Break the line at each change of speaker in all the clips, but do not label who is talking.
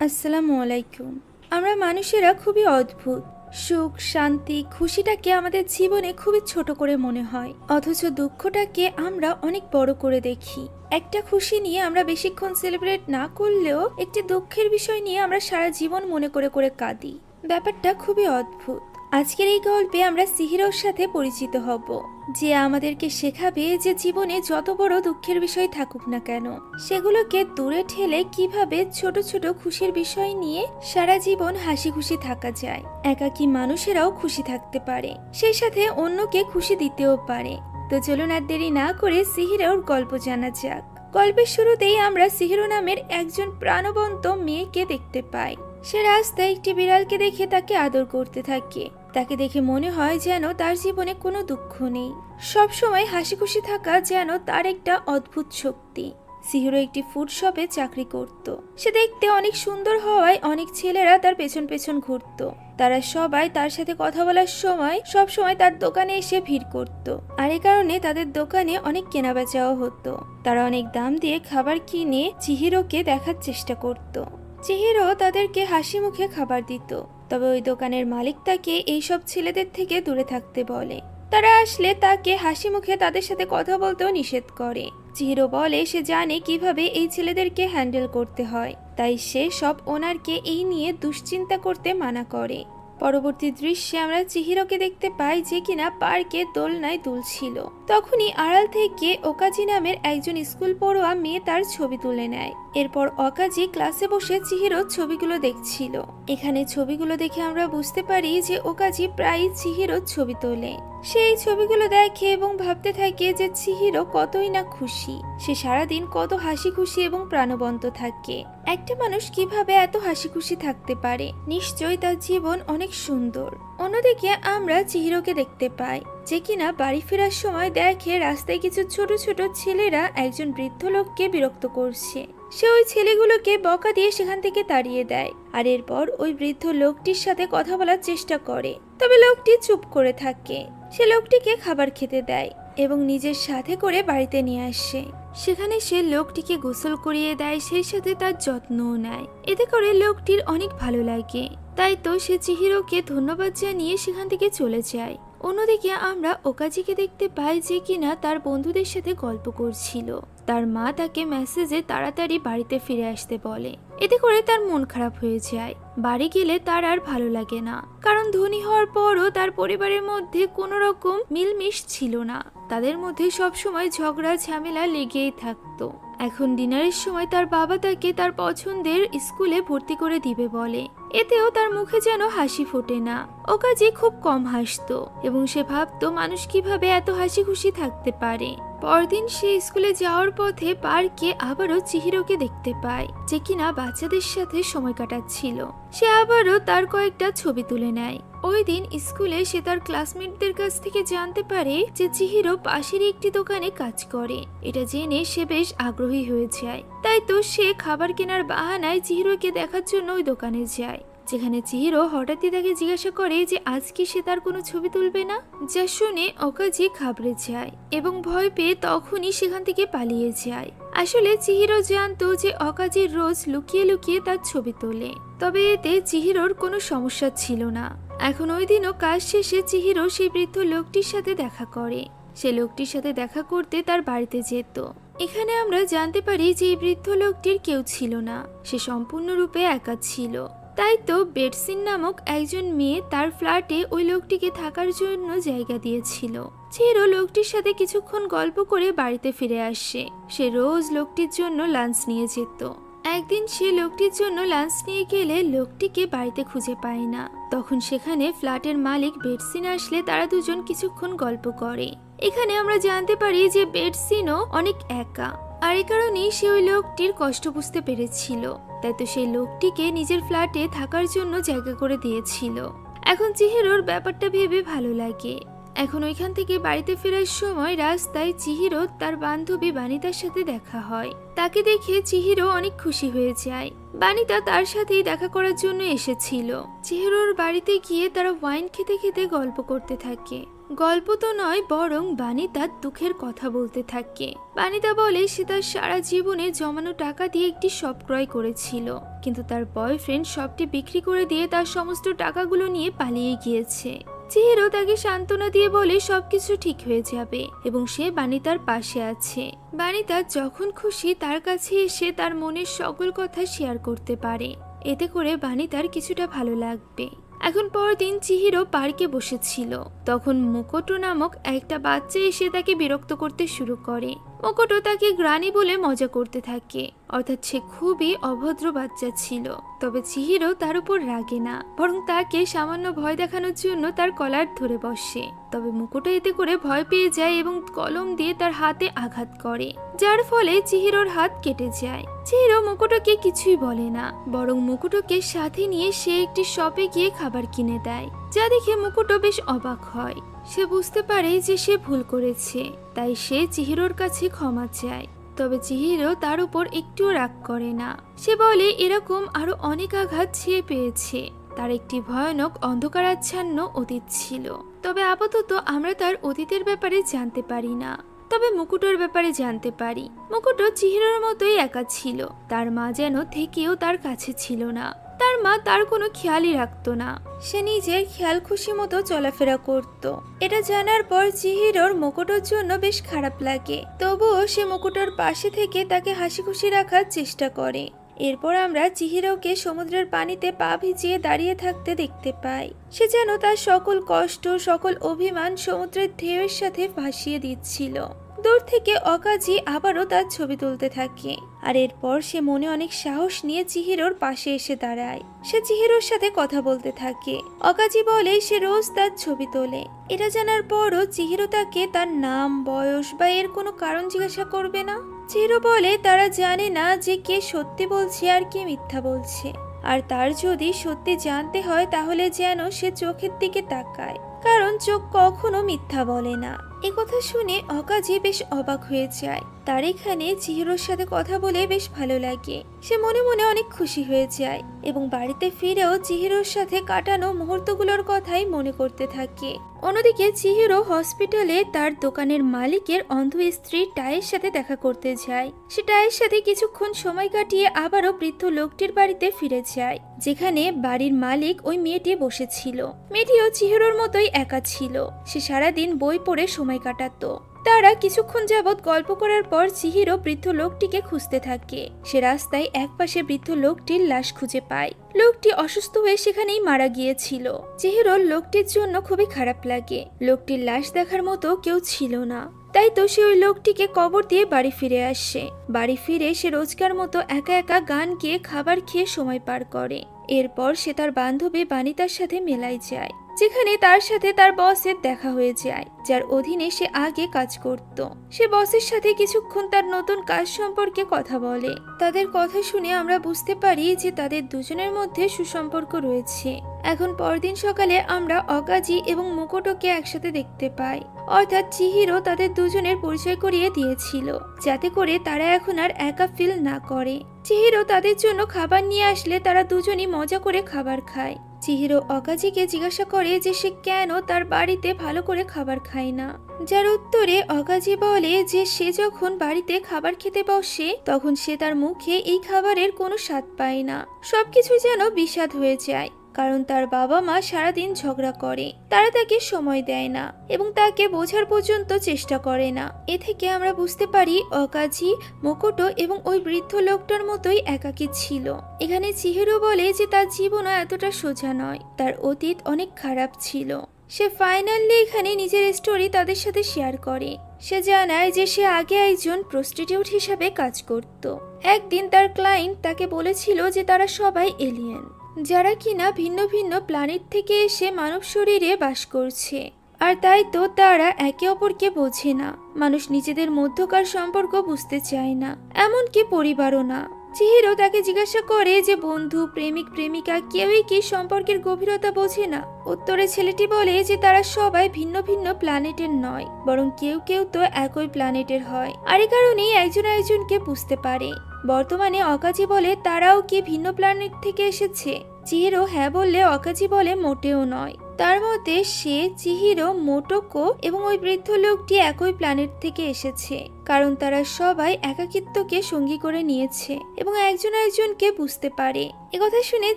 আসসালামু আলাইকুম। আমরা মানুষেরা খুবই অদ্ভুত। সুখ, শান্তি, খুশিটাকে আমাদের জীবনে খুবই ছোট করে মনে হয়। অথচ দুঃখটাকে আমরা অনেক বড় করে দেখি। একটা খুশি নিয়ে আমরা বেশিক্ষণ সেলিব্রেট না করলেও একটি দুঃখের বিষয় নিয়ে আমরা সারা জীবন মনে করে করে কাঁদি। ব্যাপারটা খুবই অদ্ভুত। আজকের এই গল্পে আমরা সিহিরোর সাথে পরিচিত হব, যে আমাদেরকে শেখাবে যে জীবনে যত বড় দুঃখের বিষয় থাকুক না কেন, সেগুলোকে দূরে ঠেলে কীভাবে ছোট ছোট খুশির বিষয় নিয়ে সারা জীবন হাসি খুশি থাকা যায়। একাকী মানুষেরাও খুশি থাকতে পারে, সেই সাথে অন্যকে খুশি দিতেও পারে। তো চলুন আর দেরি না করে সিহিরোর গল্প জানা যাক। গল্পের শুরুতেই আমরা সিহিরো নামের একজন প্রাণবন্ত মেয়েকে দেখতে পাই। সে রাস্তায় একটি বিড়ালকে দেখে তাকে আদর করতে থাকে। তাকে দেখে মনে হয় যেন তার জীবনে কোনো দুঃখ নেই। সব সময় হাসি খুশি থাকা যেন তার একটা অদ্ভুত শক্তি। সিহিরো একটি ফুড শপে চাকরি করত। সে দেখতে অনেক সুন্দর হওয়ায় অনেক ছেলেরা তার পেছন পেছন ঘুরত। তারা সবাই তার সাথে কথা বলার সময় সব সময় তার দোকানে এসে ভিড় করত। আর এ কারণে তাদের দোকানে অনেক কেনাবেচাও হতো। তারা অনেক দাম দিয়ে খাবার কিনে চিহিরোকে দেখার চেষ্টা করত। চিহিরো তাদেরকে হাসি মুখে খাবার দিত। তবে ওই দোকানের মালিক তাকে এইসব ছেলেদের থেকে দূরে থাকতে বলে। তারা আসলে তাকে হাসি মুখে তাদের সাথে কথা বলতেও নিষেধ করে। চিহিরো বলে সে জানে কীভাবে এই ছেলেদেরকে হ্যান্ডেল করতে হয়। তাই সে সব ওনারকে এই নিয়ে দুশ্চিন্তা করতে মানা করে। পরবর্তী দৃশ্যে আমরা চিহিরোকে দেখতে পাই যে কিনা পার্কে দোলনায় দুলছিল। তখনই আড়াল থেকে ওকাজি নামের একজন স্কুল পড়ুয়া মেয়ে তার ছবি তুলে নেয়। এরপর অকাজি ক্লাসে বসে চিহিরো ছবিগুলো দেখছিল। এখানে ছবিগুলো দেখে আমরা বুঝতে পারি যে ওকাজি প্রায়ই চিহিরোর ছবি তোলে। সেই ছবিগুলো দেখে এবং ভাবতে থাকে যে চিহিরো কতই না খুশি। সে সারাদিন কত হাসি খুশি এবং প্রাণবন্ত থাকে। একটা মানুষ কীভাবে এত হাসি খুশি থাকতে পারে? নিশ্চয়ই তার জীবন অনেক সুন্দর। অন্যদিকে আমরা চিহিরোকে দেখতে পাই, যে কিনা বাড়ি ফেরার সময় দেখে রাস্তায় কিছু ছোট ছোট ছেলেরা একজন বৃদ্ধ লোককে বিরক্ত করছে। সে ওই ছেলেগুলোকে বকা দিয়ে সেখান থেকে তাড়িয়ে দেয়, আর এরপর ওই বৃদ্ধ লোকটির সাথে কথা বলার চেষ্টা করে। তবে লোকটি চুপ করে থাকে। সে লোকটিকে খাবার খেতে দেয় এবং নিজের সাথে করে বাড়িতে নিয়ে আসে। সেখানে সে লোকটিকে গোসল করিয়ে দেয়, সেই সাথে তার যত্নও নেয়। এতে করে লোকটির অনেক ভালো লাগে। তাই তো সে চিহিরোকে ধন্যবাদ জানিয়ে সেখান থেকে চলে যায়। অন্যদিকে আমরা ওকাজিকে দেখতে পাই যে কিনা তার বন্ধুদের সাথে গল্প করছিল। তার মা তাকে মেসেজে তাড়াতাড়ি বাড়িতে ফিরে আসতে বলে। এতে করে তার মন খারাপ হয়ে যায়। বাড়ি গেলে তার আর ভালো লাগে না। কারণ ধনী হওয়ার পরও তার পরিবারের মধ্যে কোনো রকম মিলমিশ ছিল না। তাদের মধ্যে সব সময় ঝগড়া, ঝামেলা লেগেই থাকতো। এখন ডিনারের সময় তার বাবা তাকে তার পছন্দের স্কুলে ভর্তি করে দিবে বলে। এতেও তার মুখে যেন হাসি ফোটে না। ও কাজে খুব কম হাসতো এবং সে ভাবতো মানুষ কীভাবে এত হাসি খুশি থাকতে পারে। পরদিন সে স্কুলে যাওয়ার পথে পার্কে আবারও চিহিরোকে দেখতে পায়, যে কিনা বাচ্চাদের সাথে সময় কাটাচ্ছিল। সে আবারও তার কয়েকটা ছবি তুলে নেয়। ওই দিন স্কুলে সে তার ক্লাসমেটদের কাছ থেকে জানতে পারে যে চিহিরো পাশের একটি দোকানে কাজ করে। এটা জেনে সে বেশ আগ্রহী হয়ে যায়। তাই তো সে খাবার কেনার বাহানায় চিহিরোকে দেখার জন্য ওই দোকানে যায়। যেখানে চিহিরো হঠাৎই তাকে জিজ্ঞাসা করে যে আজকে সে তার কোনো ছবি তুলবে না? যা শুনে অকাজি ঘাবড়ে যায় এবং ভয় পেয়ে তখনই সেখান থেকে পালিয়ে যায়। আসলে চিহিরো জানতো যে অকাজি রোজ লুকিয়ে লুকিয়ে তার ছবি তোলে, তবে এতে চিহিরোর কোনো সমস্যা ছিল না। এখন ওই দিনও কাজ শেষে চিহিরো সেই বৃদ্ধ লোকটির সাথে দেখা করে। সে লোকটির সাথে দেখা করতে তার বাড়িতে যেত। এখানে আমরা জানতে পারি যে এই বৃদ্ধ লোকটির কেউ ছিল না। সে সম্পূর্ণরূপে একা ছিল। তাই তো বেটসিন নামক একজন মেয়ে তার ফ্ল্যাটে ওই লোকটিকে থাকার জন্য জায়গা দিয়েছিল। চিরো লোকটির সাথে কিছুক্ষণ গল্প করে বাড়িতে ফিরে আসে। সে রোজ লোকটির জন্য লাঞ্চ নিয়ে যেত। একদিন সে লোকটির জন্য লাঞ্চ নিয়ে গেলে লোকটিকে বাড়িতে খুঁজে পায় না। তখন সেখানে ফ্ল্যাটের মালিক বেডসিন আসলে তারা দুজন কিছুক্ষণ গল্প করে। এখানে আমরা জানতে পারি যে বেডসিনও অনেক একা। আর এ কারণেই সে ওই লোকটির কষ্ট বুঝতে পেরেছিল। তাই তো সেই লোকটিকে নিজের ফ্ল্যাটে থাকার জন্য জায়গা করে দিয়েছিল। এখন চিহিরোর ব্যাপারটা ভেবে ভালো লাগে। এখন ওইখান থেকে বাড়িতে ফেরার সময় রাস্তায় চিহিরো তার বান্ধবী বানিতার সাথে দেখা হয়। তাকে দেখে চিহিরো অনেক খুশি হয়ে যায়। বানিতা তার সাথেই দেখা করার জন্য এসেছিল। চিহিরোর বাড়িতে গিয়ে তারা ওয়াইন খেতে খেতে গল্প করতে থাকে। গল্প তো নয়, বরং বাণী তার দুঃখের কথা বলতে থাকে। বাণিতা বলে, সে তার সারা জীবনে জমানো টাকা দিয়ে একটি শপ ক্রয় করেছিল। কিন্তু তার বয়ফ্রেন্ড শপটি বিক্রি করে দিয়ে তার সমস্ত টাকাগুলো নিয়ে পালিয়ে গিয়েছে। চিহিরো তাকে সান্ত্বনা দিয়ে বলে, সবকিছু ঠিক হয়ে যাবে, এবং সে বাণিতার পাশে আছে। বাণিতা যখন খুশি তার কাছে এসে তার মনের সকল কথা শেয়ার করতে পারে। এতে করে বাণিতার কিছুটা ভালো লাগবে। এখন পরদিন চিহিরও পার্কে বসেছিল। তখন মুকোটো নামক একটা বাচ্চা এসে তাকে বিরক্ত করতে শুরু করে। মুকোটো তাকে গ্রানি বলে মজা করতে থাকে। অর্থাৎ সে খুবই অভদ্র বাচ্চা ছিল। তবে চিহিরো তার উপর রাগে না। বরং তাকে সামান্য ভয় দেখানোর জন্য তার কলার ধরে বসে। তবে মুকুটো এতে করে ভয় পেয়ে যায় এবং কলম দিয়ে তার হাতে আঘাত করে। যার ফলে চিহিরোর হাত কেটে যায়। চিহিরো মুকুটোকে কিছুই বলে না। বরং মুকুটোকে সাথে নিয়ে সে একটি শপে গিয়ে খাবার কিনে দেয়। যা দেখে মুকুটো বেশ অবাক হয়। সে বুঝতে পারে যে সে ভুল করেছে, তাই সে চিহিরোর কাছে ক্ষমা চায়। তবে চিহিরো তার উপর একটুও রাগ করে না। সে বলে, এরকম আরও অনেক আঘাত সে পেয়েছে। তার একটি ভয়ানক অন্ধকারাচ্ছন্ন অতীত ছিল। তবে আপাতত আমরা তার অতীতের ব্যাপারে জানতে পারি না। তবে মুকুটোর ব্যাপারে জানতে পারি। মুকুটো চিহিরোর মতোই একা ছিল। তার মা যেন থেকেও তার কাছে ছিল না। তার মা তার কোনো খেয়ালই রাখতো না। সে নিজের খেয়াল খুশি মতো চলাফেরা করত। এটা জানার পর চিহিরোর মুকুটোর জন্য বেশ খারাপ লাগে। তবুও সে মুকুটোর পাশে থেকে তাকে হাসি খুশি রাখার চেষ্টা করে। এরপর আমরা চিহিরোকে সমুদ্রের পানিতে পা ভিজিয়ে দাঁড়িয়ে থাকতে দেখতে পাই। সে যেন তার সকল কষ্ট, সকল অভিমান সমুদ্রের ঢেউয়ের সাথে ভাসিয়ে দিচ্ছিল। দূর থেকে অকাজি আবারও তার ছবি তুলতে থাকে। আর এরপর সে মনে অনেক সাহস নিয়ে চিহিরোর পাশে এসে দাঁড়ায়। সে চিহিরোর সাথে কথা বলতে থাকে। অকাজি বলে সে রোজ তার ছবি তোলে। এটা জানার পরও চিহিরো তাকে তার নাম, বয়স বা এর কোনো কারণ জিজ্ঞাসা করবে না। চিহিরো বলে, তারা জানে না যে কে সত্যি বলছে আর কে মিথ্যা বলছে। আর তার যদি সত্যি জানতে হয়, তাহলে যেন সে চোখের দিকে তাকায়। কারণ চোখ কখনো মিথ্যা বলে না। কথা শুনে অকাজে বেশ অবাক হয়ে যায়। তার এখানে চিহিরোর সাথে কথা বলে বেশ ভালো লাগে। সে মনে মনে অনেক খুশি হয়ে যায় এবং বাড়িতে ফিরেও চিহিরোর সাথে কাটানো মুহূর্তগুলোর কথাই মনে করতে থাকে। অন্যদিকে চিহিরো হসপিটালে তার দোকানের মালিকের অন্ধ স্ত্রী টায়ের সাথে দেখা করতে যায়। সে টায়ের সাথে কিছুক্ষণ সময় কাটিয়ে আবারও বৃদ্ধ লোকটির বাড়িতে ফিরে যায়। যেখানে বাড়ির মালিক ওই মেয়েটি বসেছিল। মেয়েটিও চিহিরোর মতোই একা ছিল। সে সারাদিন বই পড়ে সময় কাটাতো। তারা কিছুক্ষণ যাবৎ গল্প করার পর চিহিরো বৃদ্ধ লোকটিকে খুঁজতে থাকে। সে রাস্তায় একপাশে বৃদ্ধ লোকটির লাশ খুঁজে পায়। লোকটি অসুস্থ হয়ে সেখানেই মারা গিয়েছিল। চিহিরোর লোকটির জন্য খুবই খারাপ লাগে। লোকটির লাশ দেখার মতো কেউ ছিল না। তাই তো সে ওই লোকটিকে কবর দিয়ে বাড়ি ফিরে আসে। বাড়ি ফিরে সে রোজকার মতো একা একা গান গিয়ে, খাবার খেয়ে সময় পার করে। এরপর সে তার বান্ধবী বানিতার সাথে মেলায় যায়। যেখানে তার সাথে তার বসের দেখা হয়ে যায়, যার অধীনে সে আগে কাজ করত। সে বসের সাথে কিছুক্ষণ তার নতুন কাজ সম্পর্কে কথা বলে। তাদের কথা শুনে আমরা বুঝতে পারি যে তাদের দুজনের মধ্যে সুসম্পর্ক রয়েছে। এখন পরদিন সকালে আমরা অকাজি এবং মুকুটোকে একসাথে দেখতে পাই। অর্থাৎ চিহিরো তাদের দুজনের পরিচয় করিয়ে দিয়েছিল, যাতে করে তারা এখন আর একা ফিল না করে। চিহিরো তাদের জন্য খাবার নিয়ে আসলে তারা দুজনই মজা করে খাবার খায়। চিহিরো অকাজিকে জিজ্ঞাসা করে যে সে কেন তার বাড়িতে ভালো করে খাবার খায় না। যার উত্তরে অকাজি বলে যে সে যখন বাড়িতে খাবার খেতে বসে, তখন সে তার মুখে এই খাবারের কোনো স্বাদ পায় না। সবকিছু যেন বিষাদ হয়ে যায়। কারণ তার বাবা মা সারাদিন ঝগড়া করে। তারা তাকে সময় দেয় না এবং তাকে বোঝার পর্যন্ত চেষ্টা করে না। এ থেকে আমরা বুঝতে পারি অকাজি, মুকুটো এবং ওই বৃদ্ধ লোকটার মতোই একাকী ছিল। এখানে চিহিরো বলে যে তার জীবনও এতটা সোজা নয়, তার অতীত অনেক খারাপ ছিল। সে ফাইনালি এখানে নিজের স্টোরি তাদের সাথে শেয়ার করে। সে জানায় যে সে আগে একজন প্রস্টিটিউট হিসাবে কাজ করত। একদিন তার ক্লায়েন্ট তাকে বলেছিল যে তারা সবাই এলিয়েন। যারা কিনা ভিন্ন ভিন্ন প্ল্যানেট থেকে এসে মানব শরীরে বাস করছে। আর তাই তো তারা একে অপরকে বোঝে না। মানুষ নিজেদের মধ্যকার সম্পর্ক বুঝতে চায় না। এমনকি পরিবারও না। চিহিরো তাকে জিজ্ঞাসা করে যে, বন্ধু, প্রেমিক, প্রেমিকা, কেউই কি সম্পর্কের গভীরতা বোঝে না? উত্তরে ছেলেটি বলে যে, তারা সবাই ভিন্ন ভিন্ন প্ল্যানেটের নয়, বরং কেউ কেউ তো একই প্ল্যানেটের হয়। আর এই কারণেই একজন একজনকে বুঝতে পারে। বর্তমানে অকাজি বলে তারাও কি ভিন্ন প্ল্যানেট থেকে এসেছে? চিহিরও হ্যাঁ বললে অকাজি বলে মোটেও নয়। তার মধ্যে সে চিহিরো মোটোকো এবং ওই বৃদ্ধ লোকটি একই প্ল্যানেট থেকে এসেছে, কারণ তারা সবাই একাকিত্বকে সঙ্গী করে নিয়েছে এবং একজন একজনকে বুঝতে পারে। একথা শুনে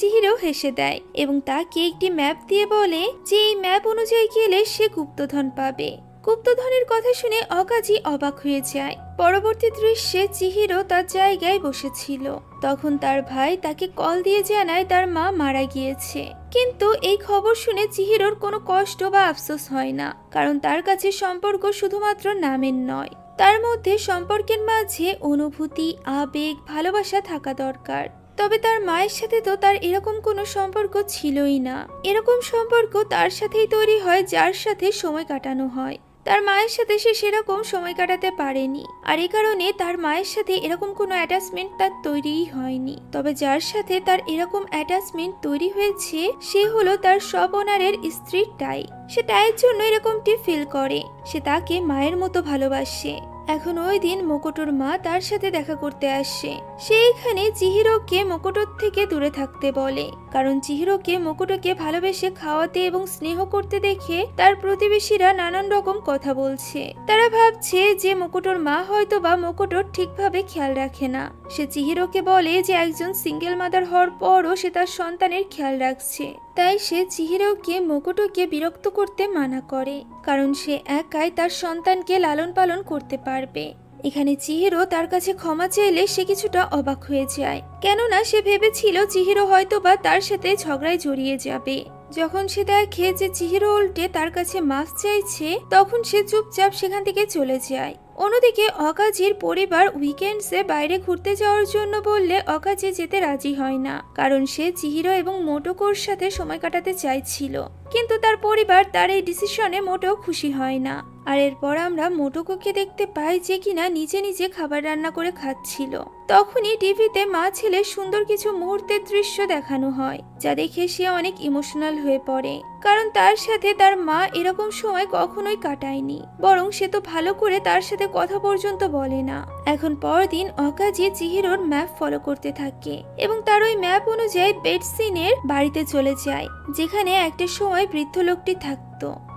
চিহিরো হেসে দেয় এবং তাকে একটি ম্যাপ দিয়ে বলে যে, এই ম্যাপ অনুযায়ী গেলে সে গুপ্তধন পাবে। গুপ্তধনের কথা শুনে অকাজি অবাক হয়ে যায়। পরবর্তী দৃশ্যে চিহিরো তার জায়গায় বসেছিল। তখন তার ভাই তাকে কল দিয়ে জানায় তার মা মারা গিয়েছে। কিন্তু এই খবর শুনে চিহিরোর কোনো কষ্ট বা আফসোস হয় না, কারণ তার কাছে সম্পর্ক শুধুমাত্র নামের নয়। তার মধ্যে সম্পর্কের মাঝে অনুভূতি, আবেগ, ভালোবাসা থাকা দরকার। তবে তার মায়ের সাথে তো তার এরকম কোনো সম্পর্ক ছিলই না। এরকম সম্পর্ক তার সাথেই তৈরি হয়, যার সাথে সময় কাটানো হয়। তার মায়ের সাথে সে সেরকম সময় কাটাতে পারেনি। আর এ কারণে তার মায়ের সাথে এরকম কোনো অ্যাটাচমেন্ট তার তৈরিই হয়নি। তবে যার সাথে তার এরকম অ্যাটাচমেন্ট তৈরি হয়েছে, সে হলো তার সব ওনারের স্ত্রীর টাই। সে টাইয়ের জন্য এরকমটি ফিল করে। সে তাকে মায়ের মতো ভালোবাসে। এখন ওই দিন মোকোটোর মা তার সাথে দেখা করতে আসে। সে এখানে চিহিরোকে মোকোটোর থেকে দূরে থাকতে বলে। কারণ চিহিরোকে মোকোটোকে ভালোবেসে খাওয়াতে এবং স্নেহ করতে দেখে তার প্রতিবেশীরা নানান রকম কথা বলছে। তারা ভাবছে যে মোকোটোর মা হয়তো বা মোকোটোর ঠিকভাবে খেয়াল রাখে না। সে চিহিরোকে বলে যে একজন সিঙ্গেল মাদার হওয়ার পরও সে তার সন্তানের খেয়াল রাখছে। তাই সে চিহিরোকে মোকোটোকে বিরক্ত করতে মানা করে, কারণ সে একাই তার সন্তানকে লালন পালন করতে পারবে। এখানে চিহিরো তার কাছে ক্ষমা চাইলে সে কিছুটা অবাক হয়ে যায়। কেননা সে ভেবেছিল চিহিরো হয়তো বা তার সাথে ঝগড়ায় জড়িয়ে যাবে। যখন সে দেখে যে চিহিরো উল্টে তার কাছে মাফ চাইছে, তখন সে চুপচাপ সেখান থেকে চলে যায়। অন্যদিকে অকাজির পরিবার উইকেন্ডসে বাইরে ঘুরতে যাওয়ার জন্য বললে অকাজি যেতে রাজি হয় না, কারণ সে চিহিরো এবং মোটোকোর সাথে সময় কাটাতে চাইছিল। কিন্তু তার পরিবার তার এই ডিসিশনে মোটেও খুশি হয় না। আর এরপর আমরা মোটোকোকে দেখতে পাই যে কিনা নিজে নিজে খাবার রান্না করে খাচ্ছিল। তখনই টিভিতে মা ছেলে সুন্দর কিছু মুহূর্তের দৃশ্য দেখানো হয়, যা দেখে সে অনেক ইমোশনাল হয়ে পড়ে। কারণ তার সাথে তার মা এরকম সময় কখনোই কাটায়নি, বরং সে তো ভালো করে তার সাথে কথা পর্যন্ত বলে না। এখন পরদিন অকাজি চিহিরোর ম্যাপ ফলো করতে থাকে এবং তার ওই ম্যাপ অনুযায়ী বেডসিনের বাড়িতে চলে যায়, যেখানে একটা সময় বৃদ্ধ লোকটি থাকতো।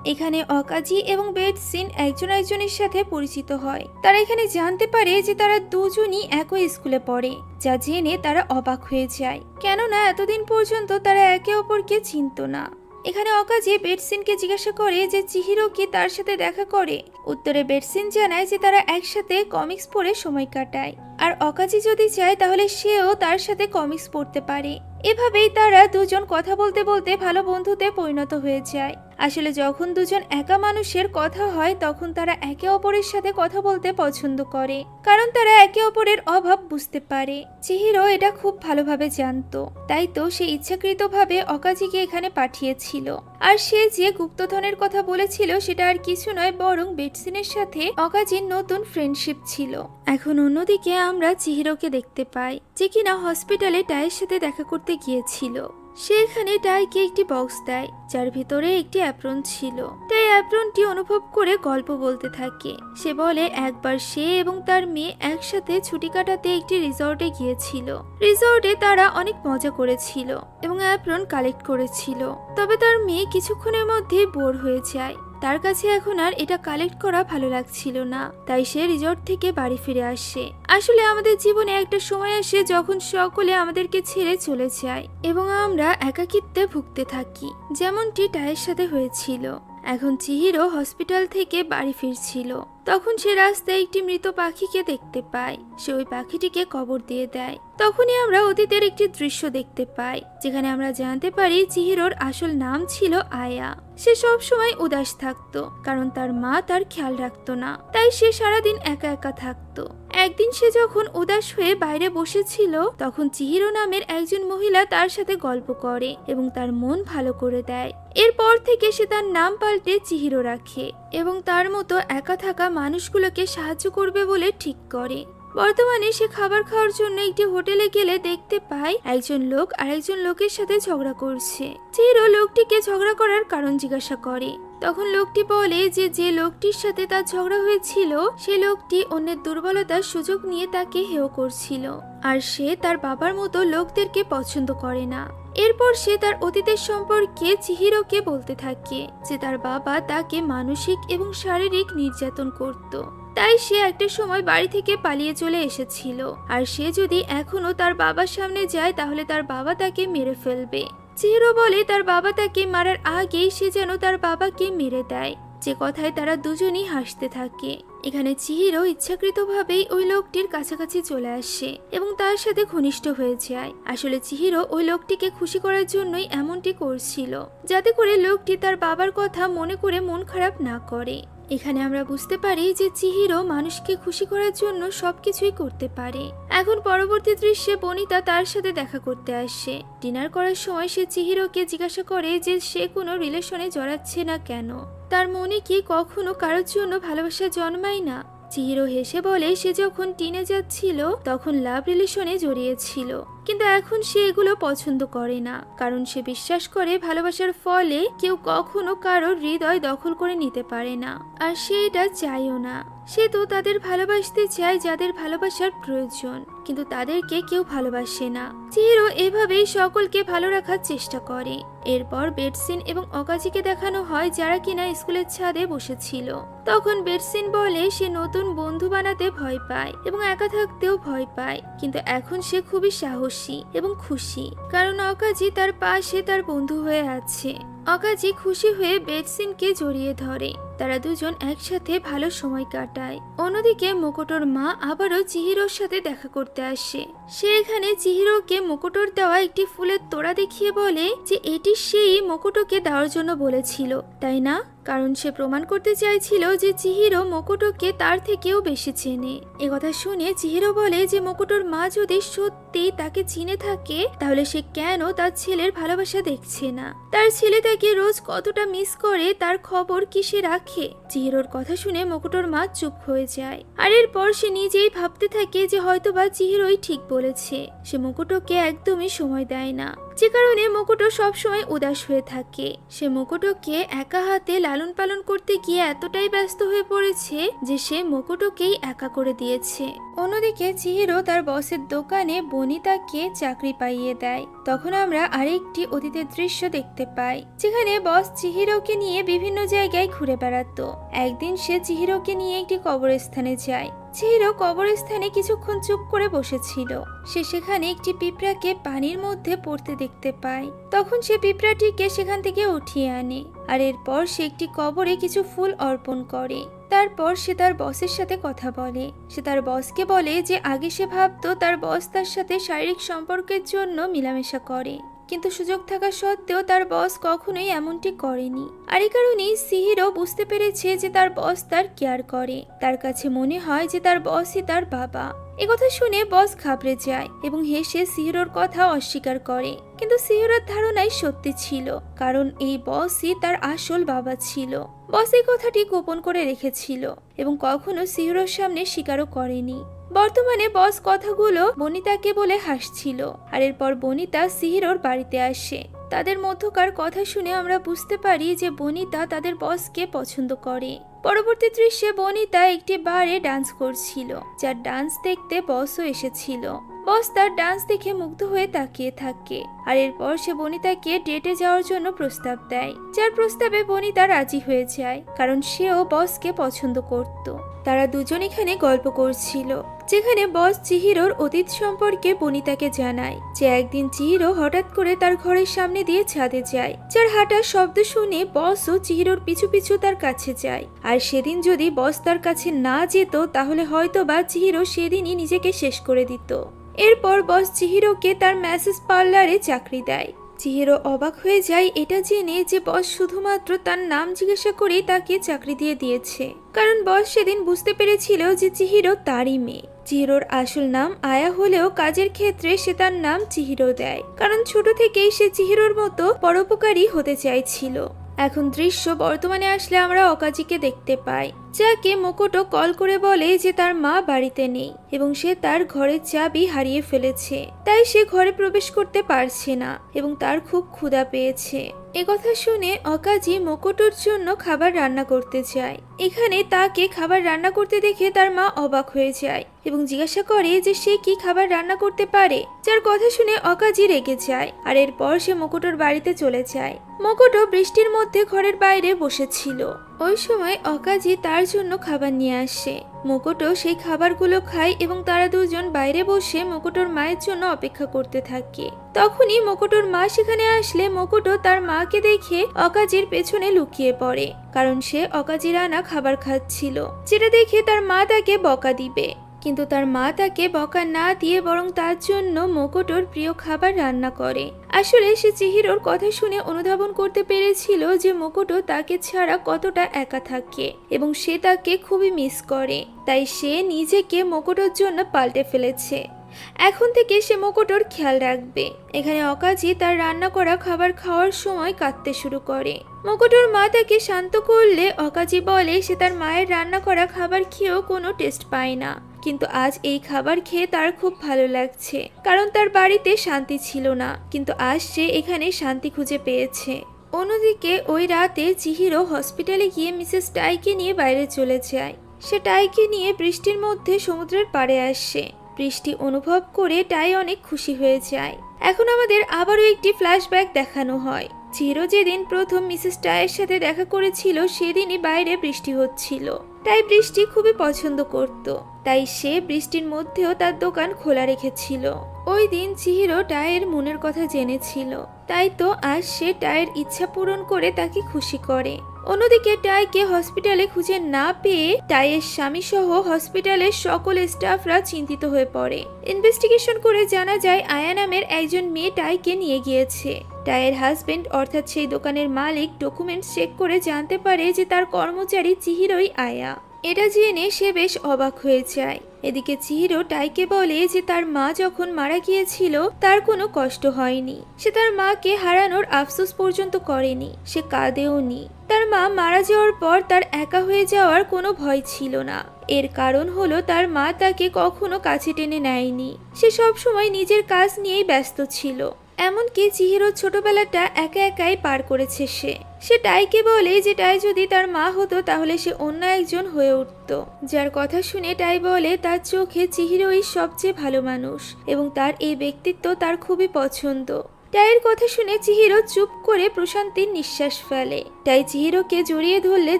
এখানে অকাজি এবং বেডসিন একজন একজনের সাথে পরিচিত হয়। তারা এখানে জানতে পারে যে তারা দুজনই একই স্কুলে পড়ে, যা জেনে তারা অবাক হয়ে যায়। কেননা এতদিন পর্যন্ত তারা একে অপরকে চিনত না। এখানে অকাজে বেডসিনকে জিজ্ঞাসা করে যে, চিহিরো কি তার সাথে দেখা করে? উত্তরে বেডসিন জানায় যে তারা একসাথে কমিক্স পড়ে সময় কাটায়। আর অকাজি যদি চায় তাহলে সেও তার সাথে কমিক্স পড়তে পারে। এভাবেই তারা দুজন কথা বলতে বলতে ভালো বন্ধুতে পরিণত হয়ে যায়। আসলে যখন দুজন একা মানুষের কথা হয়, তখন তারা একে অপরের সাথে কথা বলতে পছন্দ করে, কারণ তারা একে অপরের অভাব বুঝতে পারে। চিহিরো এটা খুব ভালোভাবে জানতো। তাই তো সে ইচ্ছাকৃতভাবে অকাজিকে এখানে পাঠিয়েছিল। আর সে যে গুপ্তধনের কথা বলেছিল সেটা আর কিছু নয়, বরং বেটসিনের সাথে অকাজির নতুন ফ্রেন্ডশিপ ছিল। এখন অন্যদিকে আমরা চিহিরোকে দেখতে পাই, যে কিনা হসপিটালে টায়ের সাথে দেখা করতে গিয়েছিল। সে এখানে টাইকে একটি বক্স দেয়, যার ভিতরে একটি অ্যাপ্রন ছিল। তাই অ্যাপ্রনটি অনুভব করে গল্প বলতে থাকে। সে বলে, একবার সে এবং তার মেয়ে একসাথে ছুটি কাটাতে একটি রিসর্টে গিয়েছিল। রিসর্টে তারা অনেক মজা করেছিল এবং অ্যাপ্রন কালেক্ট করেছিল। তবে তার মেয়ে কিছুক্ষণের মধ্যে বোর হয়ে যায়। তার কাছে এখন আর এটা কালেক্ট করা ভালো লাগছিল না। তাই সে রিজর্ট থেকে বাড়ি ফিরে আসে। আসলে আমাদের জীবনে একটা সময় আসে যখন সকলে আমাদেরকে ছেড়ে চলে যায় এবং আমরা একাকিত্বে ভুগতে থাকি, যেমনটি টায়ের সাথে হয়েছিল। এখন চিহিরও হসপিটাল থেকে বাড়ি ফিরছিল। তখন সে রাস্তায় একটি মৃত পাখিকে দেখতে পায়। সে ওই পাখিটিকে কবর দিয়ে দেয়। তখনই আমরা অতীতের একটি দৃশ্য দেখতে পাই, যেখানে আমরা জানতে পারি চিহিরোর আসল নাম ছিল আয়া। সে সব সময় উদাস থাকতো, কারণ তার মা তার খেয়াল রাখতো না। তাই সে সারাদিন একা একা থাকতো। একদিন সে যখন উদাস হয়ে বাইরে বসেছিল, তখন চিহিরো নামের একজন মহিলা তার সাথে গল্প করে এবং তার মন ভালো করে দেয়। এরপর থেকে সে তার নাম পাল্টে চিহিরো রাখে এবং তার মতো একা থাকা মানুষগুলোকে সাহায্য করবে বলে ঠিক করে। বর্তমানে সে খাবার খাওয়ার জন্য একটি হোটেলে গেলে দেখতে পায় একজন লোক আর একজন লোকের সাথে ঝগড়া করছে। চিহিরও লোকটিকে ঝগড়া করার কারণ জিজ্ঞাসা করে। তখন লোকটি বলে যে যে লোকটির সাথে তার ঝগড়া হয়েছিল, সে লোকটি অন্যের দুর্বলতার সুযোগ নিয়ে তাকে হেয় করছিল। আর সে তার বাবার মতো লোকদেরকে পছন্দ করে না। এরপর সে তার অতীতের সম্পর্কে চিহিরোকে বলতে থাকে যে, তার বাবা তাকে মানসিক এবং শারীরিক নির্যাতন করত। তাই সে একটা সময় বাড়ি থেকে পালিয়ে চলে এসেছিল। আর সে যদি এখনও তার বাবার সামনে যায়, তাহলে তার বাবা তাকে মেরে ফেলবে। চিহিরো বলে তার বাবা তাকে মারার আগেই সে যেন তার বাবাকে মেরে দেয়। যে কথায় তারা দুজনই হাসতে থাকে। এখানে চিহিরও ইচ্ছাকৃতভাবেই ওই লোকটির কাছাকাছি চলে আসে এবং তার সাথে ঘনিষ্ঠ হয়ে যায়। আসলে চিহিরও ওই লোকটিকে খুশি করার জন্যই এমনটি করছিল, যাতে করে লোকটি তার বাবার কথা মনে করে মন খারাপ না করে। এখানে আমরা বুঝতে পারি যে চিহিরো মানুষকে খুশি করার জন্য সবকিছুই করতে পারে। এখন পরবর্তী দৃশ্যে বনিতা তার সাথে দেখা করতে আসে। ডিনার করার সময় সে চিহিরোকে জিজ্ঞাসা করে যে সে কোনো রিলেশনে জড়াচ্ছে না কেন? তার মনে কি কখনো কারোর জন্য ভালোবাসা জন্মায় না? চিহিরো হেসে বলে, সে যখন টিনে যাচ্ছিল, তখন লাভ রিলেশনে জড়িয়েছিল কিন্তু এখন সে এগুলো পছন্দ করে না, কারণ সে বিশ্বাস করে ভালোবাসার ফলে কেউ কখনো কারোর হৃদয় দখল করে নিতে পারে না, আর সে এটা চাইও না। সে তো তাদের ভালোবাসতে চায় যাদের ভালোবাসার প্রয়োজন। কিন্তু তাদেরকে কেউ ভালোবাসে না। চিহিরো এভাবেই সকলকে ভালো রাখার চেষ্টা করে। এরপর বেডসিন এবং অকাজিকে দেখানো হয় যারা কিনা স্কুলের ছাদে বসেছিল। তখন বেডসিন বলে সে নতুন বন্ধু বানাতে ভয় পায় এবং একা থাকতেও ভয় পায়। কিন্তু এখন সে খুবই সাহসী এবং খুশি। কারণ অকাজি তার পাশে তার বন্ধু হয়ে আছে। অকাজি খুশি হয়ে বেডসিনকে জড়িয়ে ধরে। তারা দুজন একসাথে ভালো সময় কাটায়। অন্যদিকে মুকুটোর মা আবারও চিহিরোর সাথে দেখা করতে আসে। সে এখানে চিহিরোকে মুকুটোর দেওয়া একটি ফুলের তোড়া দেখিয়ে বলে যে এটি সেই মুকুটোকে দেওয়ার জন্য বলেছিল, তাই না? কারণ সে প্রমাণ করতে চাইছিল যে চিহিরো মকুটোকে তার থেকেও বেশি চেনে। কথা শুনে চিহিরো বলে যে মকুটোর মা যদি সত্যি তাকে চিনে থাকে, তাহলে সে কেন তার ছেলের ভালোবাসা দেখছে না? তার ছেলে তাকে রোজ কতটা মিস করে তার খবর কি সে রাখে? চিহিরোর কথা শুনে মকুটোর মা চুপ হয়ে যায়। আর এরপর সে নিজেই ভাবতে থাকে যে হয়তোবা চিহিরোই ঠিক বলেছে। সে মুকুটোকে একদমই সময় দেয় না। যে কারণে মুকুটো সবসময় উদাস হয়ে থাকে। সে মুকুটোকে একা হাতে লালন পালন করতে গিয়ে এতটাই ব্যস্ত হয়ে পড়েছে যে সে মুকুটোকেই একা করে দিয়েছে। অন্যদিকে চিহিরো তার বসের দোকানে বনিতাকে চাকরি পাইয়ে দেয়। তখন আমরা আরেকটি অতীতের দৃশ্য দেখতে পাই, যেখানে বস চিহিরোকে নিয়ে বিভিন্ন জায়গায় ঘুরে বেড়াতো। একদিন সে চিহিরোকে নিয়ে একটি কবরস্থানে যায়। চিহিরো কবরস্থানে কিছুক্ষণ চুপ করে বসেছিল। সে সেখানে একটি পিঁপড়াকে পানির মধ্যে পড়তে দেখতে পায়। তখন সে পিঁপড়াটিকে সেখান থেকে উঠিয়ে আনে আর এরপর সে একটি কবরে কিছু ফুল অর্পণ করে। তারপর সে তার বসের সাথে কথা বলে। সে তার বসকে বলে যে আগে সে ভাবতো তার বস তার সাথে শারীরিক সম্পর্কের জন্য মেলামেশা করে। কিন্তু সুযোগ থাকা সত্ত্বেও তার বস কখনোই এমনটি করেনি। আর এই কারণেই সিহিরও বুঝতে পেরেছে যে তার বস তার কেয়ার করে। তার কাছে মনে হয় যে তার বসই তার বাবা। একথা শুনে বস ঘাবড়ে যায় এবং হেসে সিহিরোর কথা অস্বীকার করে। কিন্তু সিহিরোর ধারণাই সত্যি ছিল, কারণ এই বসই তার আসল বাবা ছিল। বস এই কথাটি গোপন করে রেখেছিল এবং কখনো সিহিরোর সামনে স্বীকারও করেনি। বর্তমানে বস কথাগুলো বনিতাকে বলে হাসছিল। আর এরপর বনিতা সিহিরোর বাড়িতে আসে। তাদের মধ্যকার কথা শুনে আমরা বুঝতে পারি যে বনিতা তাদের বসকে পছন্দ করে। পরবর্তী দৃশ্যে বনিতা একটি বারে ডান্স করছিল, যার ডান্স দেখতে বসও এসেছিল। বস তার ডান্স দেখে মুগ্ধ হয়ে তাকিয়ে থাকে, আর এরপর সে বনিতাকে ডেটে যাওয়ার জন্য প্রস্তাব দেয়, যার প্রস্তাবে বনিতা রাজি হয়ে যায়, কারণ সেও বসকে পছন্দ করত। তারা দুজন এখানে গল্প করছিল। যেখানে বস চিহিরোর অতীত সম্পর্কে বনিতাকে জানায় যে একদিন চিহিরো হঠাৎ করে তার ঘরের সামনে দিয়ে ছাদে যায়, যার হাঁটার শব্দ শুনে বসও চিহিরোর পিছু পিছু তার কাছে যায়। আর সেদিন যদি বস তার কাছে না যেত, তাহলে হয়তো বা চিহিরো সেদিনই নিজেকে শেষ করে দিত। এরপর বস চিহিরোকে তার ম্যাসেজ পার্লারে চাকরি দেয়। চিহিরো অবাক হয়ে যায় এটা জেনে যে বস শুধুমাত্র তার নাম জিজ্ঞাসা করেই তাকে চাকরি দিয়ে দিয়েছে। কারণ বস সেদিন বুঝতে পেরেছিল যে চিহিরো তারই মেয়ে। চিহিরোর আসল নাম আয়া হলেও কাজের ক্ষেত্রে সে তার নাম চিহিরো দেয়। কারণ ছোট থেকেই সে চিহিরোর মতো পরোপকারী হতে চাইছিল। এখন দৃশ্য বর্তমানে আসলে আমরা অকাজিকে দেখতে পাই, যাকে মোকোটো কল করে বলে যে তার মা বাড়িতে নেই এবং সে তার ঘরের চাবি হারিয়ে ফেলেছে। তাই সে ঘরে প্রবেশ করতে পারছে না এবং তার খুব ক্ষুধা পেয়েছে। একথা শুনে অকাজি মোকোটোর জন্য খাবার রান্না করতে চায় এখানে তাকে খাবার রান্না করতে দেখে তার মা অবাক হয়ে যায় এবং জিজ্ঞাসা করে যে সে কি খাবার রান্না করতে পারে? যার কথা শুনে অকাজি রেগে যায় আর এরপর সে মোকোটোর বাড়িতে চলে যায়। মোকোটো বৃষ্টির মধ্যে ঘরের বাইরে বসেছিল। ওই সময় অকাজি তার জন্য খাবার নিয়ে আসে। মোকোটো সেই খাবারগুলো খায় এবং তারা দুজন বাইরে বসে মুকুটোর মায়ের জন্য অপেক্ষা করতে থাকে। তখনই মুকুটোর মা সেখানে আসলে মুকুটও তার মাকে দেখে অকাজির পেছনে লুকিয়ে পড়ে, কারণ সে অকাজির আনা খাবার খাচ্ছিল, যেটা দেখে তার মা তাকে বকা দিবে। কিন্তু তার মা তাকে বকা না দিয়ে বরং তার জন্য মোকোটোর প্রিয় খাবার রান্না করে। আসলে সে চিহিরোর কথা শুনে অনুধাবন করতে পেরেছিল যে মোকোটো তাকে ছাড়া কতটা একা থাকে এবং সে তাকে খুবই মিস করে। তাই সে নিজেকে মোকোটোর জন্য পাল্টে ফেলেছে। এখন থেকে সে মোকোটোর খেয়াল রাখবে। এখানে অকাজি তার রান্না করা খাবার খাওয়ার সময় কাঁদতে শুরু করে। মোকোটোর মা তাকে শান্ত করলে, অকাজি বলে সে তার মায়ের রান্না করা খাবার খেয়েও কোনো টেস্ট পায় না। কিন্তু আজ এই খাবার খেয়ে তার খুব ভালো লাগছে। কারণ তার বাড়িতে শান্তি ছিল না, কিন্তু আজ সে এখানে শান্তি খুঁজে পেয়েছে। অন্যদিকে ওই রাতে চিহিরো হসপিটালে গিয়ে মিসেস টাইকে নিয়ে বাইরে চলে যায়। সে টাইকে নিয়ে বৃষ্টির মধ্যে সমুদ্রের পাড়ে আসে। বৃষ্টি অনুভব করে টাই অনেক খুশি হয়ে যায়। এখন আমাদের আবারও একটি ফ্ল্যাশব্যাক দেখানো হয়। চিরো যেদিন প্রথম মিসেস টায়ের সাথে দেখা করেছিল, সেদিনই বাইরে বৃষ্টি হচ্ছিল। তাই বৃষ্টি খুবই পছন্দ করত। তাই সে বৃষ্টির মধ্যেও তার দোকান খোলা রেখেছিল। ওই দিন চিহিরো টায়ের মনের কথা জেনেছিল। তাই তো আজ সে টায়ের ইচ্ছা পূরণ করে তাকে খুশি করে। অন্যদিকে টাইকে হসপিটালে খুঁজে না পেয়ে টাইয়ের স্বামী সহ হসপিটালের সকল স্টাফরা চিন্তিত হয়ে পড়ে। ইনভেস্টিগেশন করে জানা যায়, আয়া নামের একজন মেয়ে টাইকে নিয়ে গিয়েছে। টায়ের হাজবেন্ড, অর্থাৎ সেই দোকানের মালিক, ডকুমেন্টস চেক করে জানতে পারে যে তার কর্মচারী চিহিরই আয়া। এটা জেনে সে বেশ অবাক হয়ে যায়। এদিকে চিহিরো টাইকে বলে যে তার মা যখন মারা গিয়েছিল, তার কোনো কষ্ট হয়নি। সে তার মাকে হারানোর আফসোস পর্যন্ত করেনি। সে কাঁদেও নি। তার মা মারা যাওয়ার পর তার একা হয়ে যাওয়ার কোনো ভয় ছিল না। এর কারণ হলো তার মা তাকে কখনো কাছে টেনে নেয়নি। সে সবসময় নিজের কাজ নিয়েই ব্যস্ত ছিল। এমনকি চিহিরোর ছোটবেলাটা একা একাই পার করেছে সে। সে টাইকে বলে যে টাই যদি তার মা হতো তাহলে সে অন্য একজন হয়ে উঠত। যার কথা শুনে টাই বলে, তার চোখে চিহিরোই সবচেয়ে ভালো মানুষ এবং তার এই ব্যক্তিত্ব তার খুবই পছন্দ। টাইয়ের কথা শুনে চিহিরো চুপ করে প্রশান্তির নিঃশ্বাস ফেলে। টাই চিহিরোকে জড়িয়ে ধরলে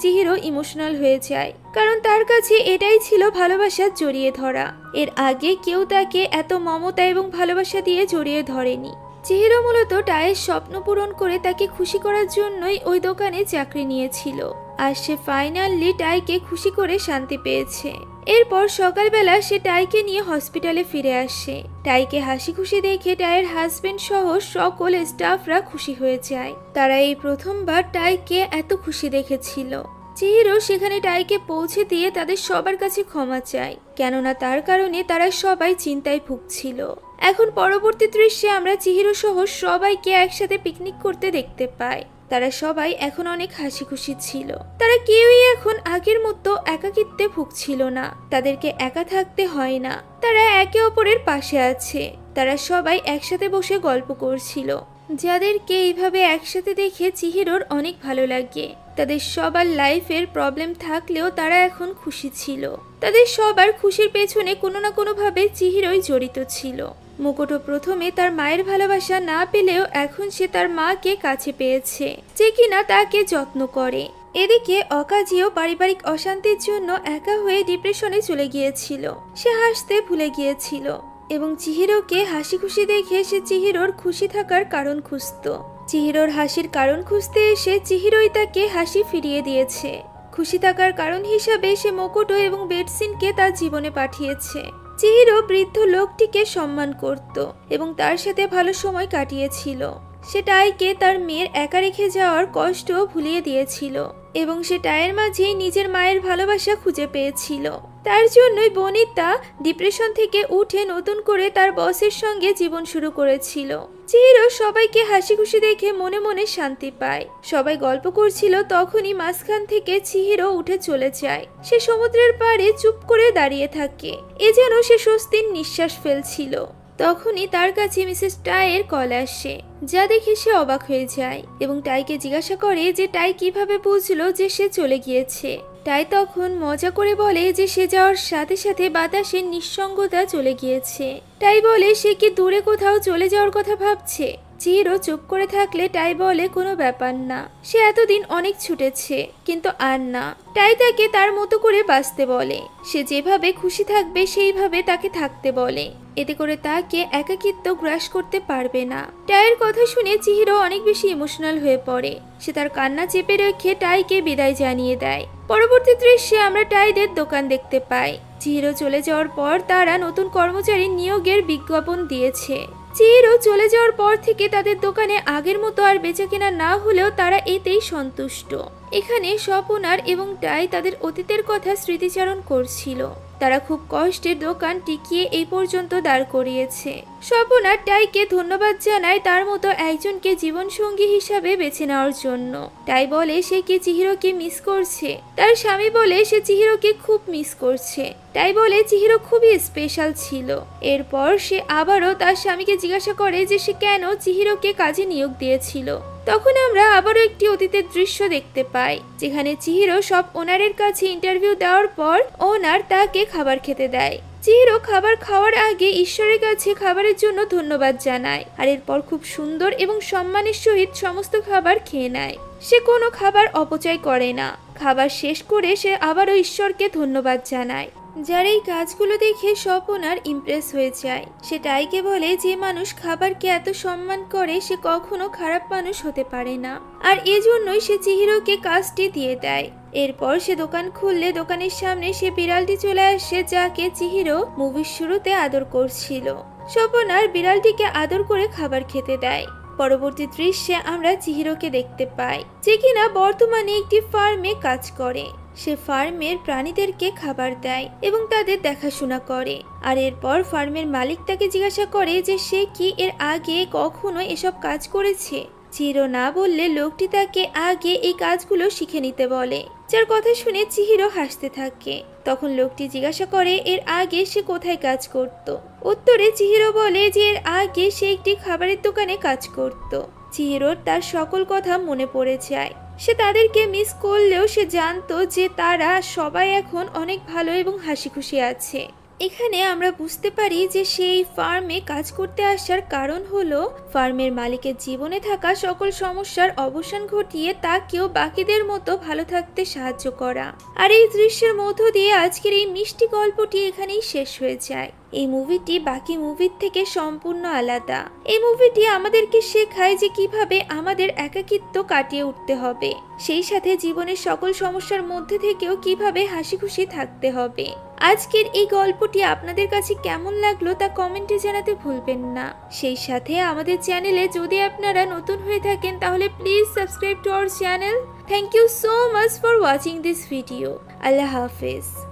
চিহিরো ইমোশনাল হয়ে যায়। কারণ তার কাছে এটাই ছিল ভালোবাসার জড়িয়ে ধরা। এর আগে কেউ তাকে এত মমতা এবং ভালোবাসা দিয়ে জড়িয়ে ধরেনি। চিহিরো মূলত টায়ের স্বপ্ন পূরণ করে তাকে খুশি করার জন্যই ওই দোকানে চাকরি নিয়েছিল। আর সে ফাইনালি টাইকে খুশি করে শান্তি পেয়েছে। এরপর সকালবেলা সে টাইকে নিয়ে হসপিটালে ফিরে আসে। টাইকে হাসি খুশি দেখে টাইয়ের হাজবেন্ড সহ সকল স্টাফরা খুশি হয়ে যায়। তারা এই প্রথমবার টাইকে এত খুশি দেখেছিল। চিহিরো সেখানে টাইকে পৌঁছে দিয়ে তাদের সবার কাছে ক্ষমা চায়। কেননা তার কারণে তারা সবাই চিন্তায় ভুগছিল। এখন পরবর্তী দৃশ্যে আমরা চিহিরো সহ সবাইকে একসাথে পিকনিক করতে দেখতে পাই। তারা সবাই এখন অনেক হাসি খুশি ছিল। তারা কেউই এখন আগের মতো একাকিত্বে ভুগছিল না। তাদেরকে একা থাকতে হয় না। তারা একে অপরের পাশে আছে। তারা সবাই একসাথে বসে গল্প করছিল। যাদেরকে এইভাবে একসাথে দেখে চিহিরোর অনেক ভালো লাগে। তাদের সবার লাইফের প্রবলেম থাকলেও তারা এখন খুশি ছিল। তাদের সবার খুশির পেছনে কোনো না কোনোভাবে চিহিরোই জড়িত ছিল। মুকুটো প্রথমে তার মায়ের ভালোবাসা না পেলেও এখন সে তার মাকে কাছে পেয়েছে, যে কিনা তাকে যত্ন করে। এদিকে অকাজিও পারিবারিক অশান্তির জন্য একা হয়ে ডিপ্রেশনে চলে গিয়েছিল। সে হাসতে ভুলে গিয়েছিল এবং চিহিরোকে হাসি খুশি দেখে সে চিহিরোর খুশি থাকার কারণ খুঁজত। চিহিরোর হাসির কারণ খুঁজতে এসে চিহিরোই তাকে হাসি ফিরিয়ে দিয়েছে। খুশি থাকার কারণ হিসাবে সে মোকোটো এবং বেডসিনকে তার জীবনে পাঠিয়েছে। চিহিরো বৃদ্ধ লোকটিকে সম্মান করত এবং তার সাথে ভালো সময় কাটিয়েছিল। সে টাইকে তার মেয়ের একা রেখে যাওয়ার কষ্ট ভুলিয়ে দিয়েছিল এবং সে টায়ের মাঝেই নিজের মায়ের ভালোবাসা খুঁজে পেয়েছিল। তার জন্যই বনিতা ডিপ্রেশন থেকে উঠে নতুন করে তার বসের সঙ্গে জীবন শুরু করেছিল। চিহিরো সবাইকে হাসি খুশি দেখে মনে মনে শান্তি পায়। সবাই গল্প করছিল, তখনই মাঝখান থেকে চিহিরো উঠে চলে যায়। সে সমুদ্রের পাড়ে চুপ করে দাঁড়িয়ে থাকে। এ যেন সে স্বস্তির নিঃশ্বাস ফেলছিল। তখনই তার কাছে মিসেস টাইয়ের কল আসে, যা দেখে সে অবাক হয়ে যায় এবং টাইকে জিজ্ঞাসা করে যে টাই কীভাবে বুঝলো যে সে চলে গিয়েছে। টাই তখন মজা করে বলে যে সে যাওয়ার সাথে সাথে বাতাসের নিঃসঙ্গতা চলে গিয়েছে। টাই বলে, সে কি দূরে কোথাও চলে যাওয়ার কথা ভাবছে? চিরো চুপ করে থাকলে টাই বলে কোনো ব্যাপার না। সে এতদিন অনেক ছুটেছে, কিন্তু আর না। টাই তাকে তার মতো করে বাঁচতে বলে। সে যেভাবে খুশি থাকবে সেইভাবে তাকে থাকতে বলে। এতে করে তাকে একাকিত্ব গ্রাস করতে পারবে না। টাইয়ের কথা শুনে চিহিরো অনেক বেশি ইমোশনাল হয়ে পড়ে। সে তার কান্না চেপে রেখে টাইকে বিদায় জানিয়ে দেয়। পরবর্তী দৃশ্যে আমরা টাইদের দোকান দেখতে পাই। চিহিরো চলে যাওয়ার পর তারা নতুন কর্মচারী নিয়োগের বিজ্ঞাপন দিয়েছে। চিহিরো চলে যাওয়ার পর থেকে তাদের দোকানে আগের মতো আর বেচাকেনা না হলেও তারা এতেই সন্তুষ্ট। এখানে স্বপনার এবং টাই তাদের অতীতের কথা স্মৃতিচারণ করছিল। তারা খুব কষ্টে দোকান টিকিয়ে এই পর্যন্ত দাঁড় করিয়েছে। স্বপনার টাইকে ধন্যবাদ জানায় তার মতো একজনকে জীবনসঙ্গী হিসাবে বেছে নেওয়ার জন্য। টাই বলে সে কি চিহিরোকে মিস করছে? তার স্বামী বলে সে চিহিরোকে খুব মিস করছে। তাই বলে চিহিরো খুবই স্পেশাল ছিল। এরপর সে আবারও তার স্বামীকে জিজ্ঞাসা করে যে সে কেন চিহিরোকে কাজে নিয়োগ দিয়েছিল। তখন আমরা আবারও একটি অতীতের দৃশ্য দেখতে পাই, যেখানে চিহিরো সব ওনারের কাছে ইন্টারভিউ দেওয়ার পর ওনার তাকে খাবার খেতে দেয়। চিহিরো খাবার খাওয়ার আগে ঈশ্বরের কাছে খাবারের জন্য ধন্যবাদ জানায় আর এরপর খুব সুন্দর এবং সম্মানের সহিত সমস্ত খাবার খেয়ে নেয়। সে কোনো খাবার অপচয় করে না। খাবার শেষ করে সে আবারও ঈশ্বরকে ধন্যবাদ জানায়। যার এই কাজগুলো দেখে স্বপনার ইমপ্রেস হয়ে যায় সে টাইকে বলে যে মানুষ খাবারকে এত সম্মান করে, সে কখনো খারাপ মানুষ হতে পারে না। আর এজন্যই সে চিহিরোকে কাজটি দিয়ে দেয়। এরপর সে দোকান খুললে দোকানের সামনে সে বিড়ালটি চলে আসে যাকে চিহিরো মুভির শুরুতে আদর করছিল। স্বপনার বিড়ালটিকে আদর করে খাবার খেতে দেয়। পরবর্তী দৃশ্যে আমরা চিহিরোকে দেখতে পাই, যে কিনা বর্তমানে একটি ফার্মে কাজ করে। সে ফার্মের প্রাণীদেরকে খাবার দেয় এবং তাদের দেখাশোনা করে। আর এরপর ফার্মের মালিক তাকে জিজ্ঞাসা করে যে সে কি এর আগে কখনো এসব কাজ করেছে? চিহিরো না বললে লোকটি তাকে আগে এই কাজগুলো শিখে নিতে বলে, যার কথা শুনে চিহিরো হাসতে থাকে। তখন লোকটি জিজ্ঞাসা করে, এর আগে সে কোথায় কাজ করত? উত্তরে চিহিরো বলে যে, এর আগে সে একটি খাবারের দোকানে কাজ করত। চিহিরোর তার সকল কথা মনে পড়ে যায় সে তাদেরকে মিস করলেও সে জানতো যে তারা সবাই এখন অনেক ভালো এবং হাসি খুশি আছে। এখানে আমরা বুঝতে পারি যে সেই ফার্মে কাজ করতে আসার কারণ হলো ফার্মের মালিকের জীবনে থাকা সকল সমস্যার অবসান ঘটিয়ে তাকেও বাকিদের মতো ভালো থাকতে সাহায্য করা। আর এই দৃশ্যের মধ্য দিয়ে আজকের এই মিষ্টি গল্পটি এখানেই শেষ হয়ে যায়। এই মুভিটি বাকি মুভির থেকে সম্পূর্ণ আলাদা। এই মুভিটি আমাদেরকে শেখায় যে কীভাবে আমাদের একাকিত্ব কাটিয়ে উঠতে হবে, সেই সাথে জীবনের সকল সমস্যার মধ্যে থেকেও কীভাবে হাসি খুশি থাকতে হবে। আজকের এই গল্পটি আপনাদের কাছে কেমন লাগল তা কমেন্টে জানাতে ভুলবেন না। সেই সাথে আমাদের চ্যানেলে যদি আপনারা নতুন হয়ে থাকেন, তাহলে please subscribe to our channel. Thank you so much for watching this video. আল্লাহ হাফেজ।